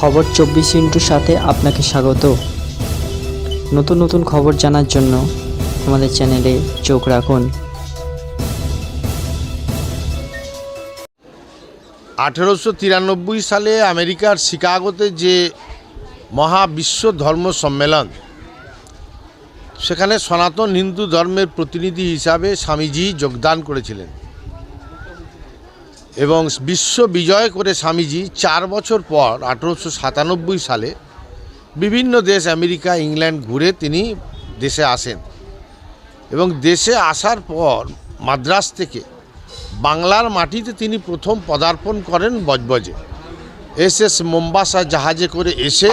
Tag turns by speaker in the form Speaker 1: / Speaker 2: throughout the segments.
Speaker 1: খবর চব্বিশ ইন্টুর সাথে আপনাকে স্বাগত। নতুন নতুন খবর জানার জন্য আমাদের চ্যানেলে চোখ রাখুন।
Speaker 2: আঠেরোশো তিরানব্বই সালে আমেরিকার শিকাগোতে যে মহা বিশ্ব ধর্ম সম্মেলন, সেখানে সনাতন হিন্দু ধর্মের প্রতিনিধি হিসাবে স্বামীজি যোগদান করেছিলেন। এবং বিশ্ব বিজয় করে স্বামীজি চার বছর পর আঠেরোশো সাতানব্বই সালে বিভিন্ন দেশ আমেরিকা, ইংল্যান্ড ঘুরে তিনি দেশে আসেন। এবং দেশে আসার পর মাদ্রাস থেকে বাংলার মাটিতে তিনি প্রথম পদার্পণ করেন বজবজে। এস এস মোম্বাসা জাহাজে করে এসে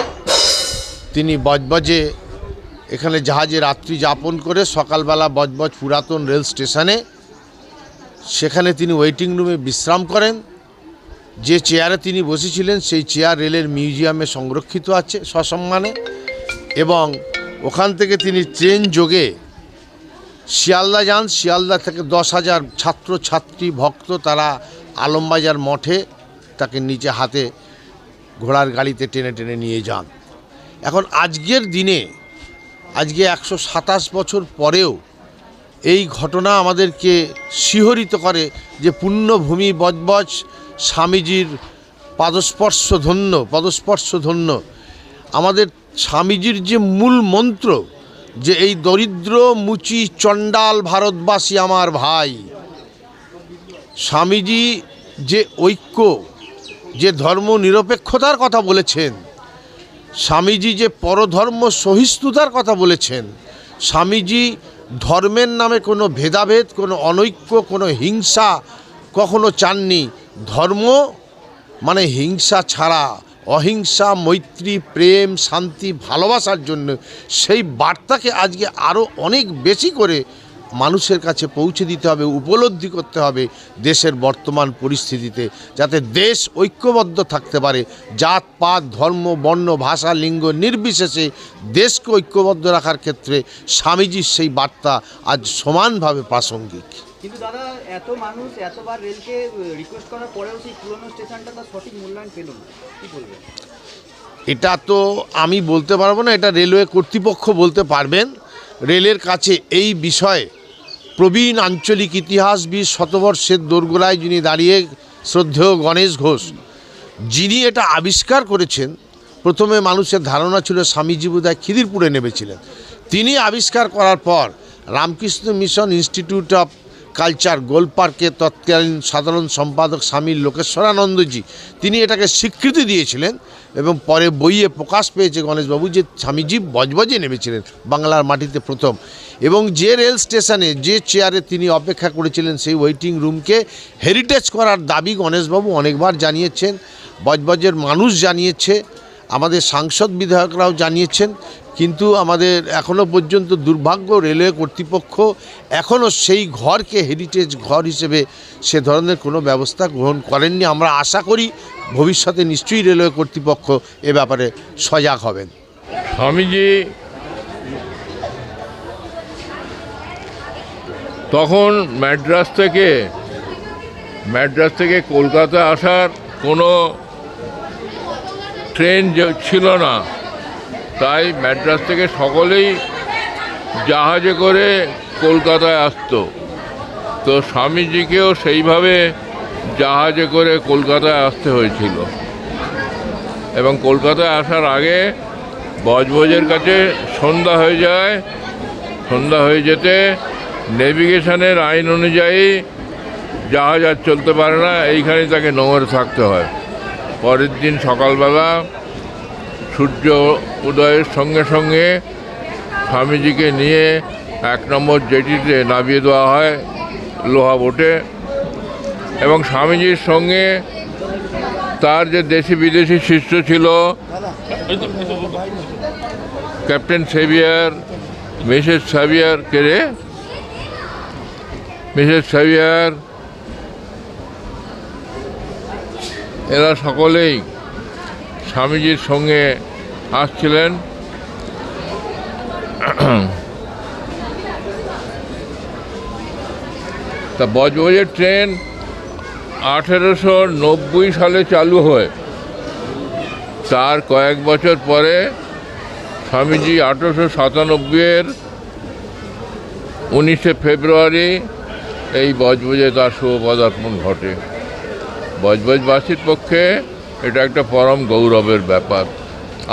Speaker 2: তিনি বজবজে এখানে জাহাজে রাত্রি যাপন করে সকালবেলা বজবজ পুরাতন রেল স্টেশনে সেখানে তিনি ওয়েটিং রুমে বিশ্রাম করেন। যে চেয়ারে তিনি বসেছিলেন, সেই চেয়ার রেলের মিউজিয়ামে সংরক্ষিত আছে সসম্মানে এবং ওখান থেকে তিনি ট্রেন যোগে শিয়ালদা যান। শিয়ালদা থেকে দশ হাজার ছাত্র, ছাত্রী, ভক্ত তারা আলমবাজার মঠে তাকে নিচে হাতে ঘোড়ার গাড়িতে টেনে টেনে নিয়ে যান। এখন আজকের দিনে, আজকে একশো সাতাশ বছর পরেও এই ঘটনা আমাদেরকে শিহরিত করে যে পুণ্যভূমি বজবজ স্বামীজির পাদস্পর্শ ধন্য পদস্পর্শ ধন্য আমাদের স্বামীজির যে মূল মন্ত্র, যে এই দরিদ্র মুচি চণ্ডাল ভারতবাসী আমার ভাই। স্বামীজি যে ঐক্য, যে ধর্ম নিরপেক্ষতার কথা বলেছেন, স্বামীজি যে পরধর্ম সহিষ্ণুতার কথা বলেছেন, স্বামীজি ধর্মের নামে কোনো ভেদাভেদ, কোনো অনৈক্য, কোনো হিংসা কখনো চাননি। ধর্ম মানে হিংসা ছাড়া, অহিংসা, মৈত্রী, প্রেম, শান্তি, ভালোবাসার জন্য। সেই বার্তাকে আজকে আরও অনেক বেশি করে মানুষের কাছে পৌঁছে দিতে হবে উপলব্ধি করতে হবে দেশের বর্তমান পরিস্থিতিতে যাতে দেশ ঐক্যবদ্ধ থাকতে পারে। জাত পাত ধর্ম বর্ণ ভাষা লিঙ্গ নির্বিশেষে দেশকে ঐক্যবদ্ধ রাখার ক্ষেত্রে স্বামীজির সেই বার্তা আজ সমানভাবে প্রাসঙ্গিক।
Speaker 3: কিন্তু দাদা এত মানুষ এতবার রেলকে রিকোয়েস্ট করার পরেও সেই পুরনো স্টেশনটা তার সঠিক মূল্যায়ন পেল না। কি বলবেন?
Speaker 2: এটা তো আমি বলতে পারব না এটা রেলওয়ে কর্তৃপক্ষ বলতে পারবেন। রেলের কাছে এই বিষয়ে প্রবীণ আঞ্চলিক ইতিহাসবিদ শতবর্ষের দোরগোড়ায় যিনি দাঁড়িয়ে শ্রদ্ধেয় গণেশ ঘোষ, যিনি এটা আবিষ্কার করেছেন, প্রথমে মানুষের ধারণা ছিল স্বামীজি বোধহয় খিদিরপুরে নেমেছিলেন। তিনি আবিষ্কার করার পর Ramakrishna Mission Institute of Culture গোলপার্কের তৎকালীন সাধারণ সম্পাদক স্বামী লোকেশ্বরানন্দজি, তিনি এটাকে স্বীকৃতি দিয়েছিলেন এবং পরে বইয়ে প্রকাশ পেয়েছে গণেশবাবু যে স্বামীজি বজবজে নেমেছিলেন বাংলার মাটিতে প্রথম। এবং যে রেল স্টেশনে যে চেয়ারে তিনি অপেক্ষা করেছিলেন সেই ওয়েটিং রুমকে হেরিটেজ করার দাবি গণেশবাবু অনেকবার জানিয়েছেন, বজবজের মানুষ জানিয়েছে। আমাদের সাংসদ বিধায়করাও জানিয়েছেন, কিন্তু আমাদের এখনও পর্যন্ত দুর্ভাগ্য রেলওয়ে কর্তৃপক্ষ এখনও সেই ঘরকে হেরিটেজ ঘর হিসেবে সে ধরনের কোনো ব্যবস্থা গ্রহণ করেননি। আমরা আশা করি ভবিষ্যতে নিশ্চয়ই রেলওয়ে কর্তৃপক্ষ এ ব্যাপারে সজাগ হবেন।
Speaker 4: স্বামীজি তখন ম্যাড্রাস থেকে ম্যাড্রাস থেকে কলকাতা আসার কোনো ট্রেন ছিল না, তাই ম্যাড্রাস থেকে সকলেই জাহাজে করে কলকাতায় আসতো। তো স্বামীজিকেও সেইভাবে জাহাজে করে কলকাতায় আসতে হয়েছিল। এবং কলকাতায় আসার আগে বজবজের কাছে সন্ধ্যা হয়ে যায়। সন্ধ্যা হয়ে যেতে নেভিগেশনের আইন অনুযায়ী জাহাজ আর চলতে পারে না এইখানে তাকে নোংরে থাকতে হয়। পরের দিন সকালবেলা সূর্য উদয়ের সঙ্গে সঙ্গে স্বামীজিকে নিয়ে এক নম্বর জেটিতে নামিয়ে দেওয়া হয় লোহা বোটে এবং স্বামীজির সঙ্গে তার যে দেশি বিদেশি শিষ্য ছিল, ক্যাপ্টেন সেভিয়ার, মিসেস সেভিয়ার কে মিসেস সেভিয়ার এরা সকলেই স্বামীজির সঙ্গে আসছিলেন। তা বজবজের ট্রেন আঠেরোশো নব্বই সালে চালু হয়। তার কয়েক বছর পরে স্বামীজি আঠেরোশো সাতানব্বইয়ের উনিশে ফেব্রুয়ারি এই বজবজে তার শুভ পদার্পণ ঘটে। বজবজবাসীর পক্ষে এটা একটা পরম গৌরবের ব্যাপার।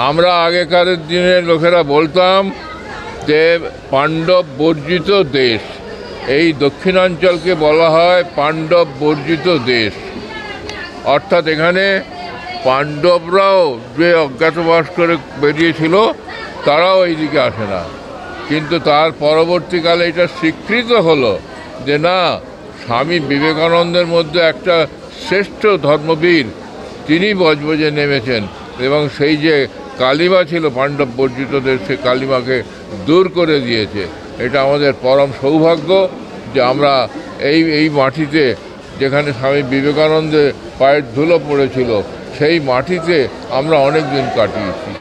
Speaker 4: আমরা আগেকার দিনের লোকেরা বলতাম যে পাণ্ডব বর্জিত দেশ, এই দক্ষিণাঞ্চলকে বলা হয় পাণ্ডব বর্জিত দেশ। অর্থাৎ এখানে পাণ্ডবরাও যে অজ্ঞাতবাস করে বেরিয়েছিল, তারাও এইদিকে আসে না। কিন্তু তার পরবর্তীকালে এটা স্বীকৃত হলো যে না, স্বামী বিবেকানন্দের মধ্যে একটা শ্রেষ্ঠ ধর্মবীর তিনি বজবজে নেমেছেন এবং সেই যে কালিমা ছিল পাণ্ডব বর্জিতদের, সে কালিমাকে দূর করে দিয়েছে। এটা আমাদের পরম সৌভাগ্য যে আমরা এই এই মাটিতে যেখানে স্বামী বিবেকানন্দের পায়ের ধুলো পড়েছিল, সেই মাটিতে আমরা অনেক দিন কাটিয়েছি।